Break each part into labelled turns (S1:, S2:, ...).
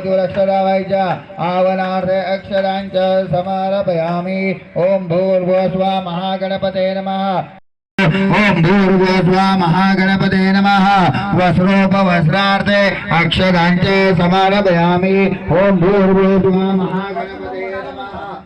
S1: चतुरक्षरावैच आवनार्थे अक्षराञ्च समारपयामि ॐ भूर्भुवस्वा महागणपते नमः ओम भूर्भुवस्वा महागणपते नमः वस्त्रोपवस्त्रार्थे अक्षराञ्च समारपयामि ॐ भूर्भुवस्वा महागणपते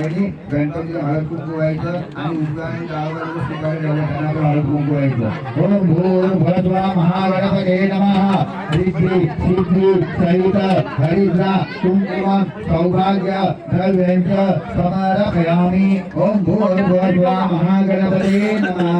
S1: पहले बैंकों के हालत को कुआएगा और उनका दावा को स्वीकार करने का ओम भूर भरद्वा महागणपते नमः रिद्धि सिद्धि सहित हरिद्रा कुंकुम सौभाग्य धन वेंक ओम भूर भरद्वा महागणपते नमः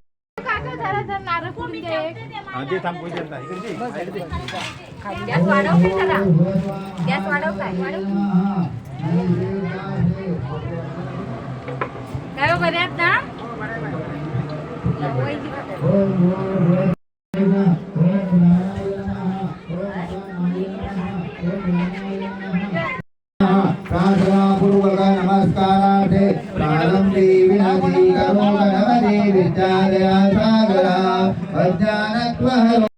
S2: ते थांबू
S3: गॅस वाढव काय जरा गॅस वाढव काय वाढव काय बरे आहेत ना
S1: नमस्कार प्रारंभी विद्यालया सागरा अज्ञानत्वः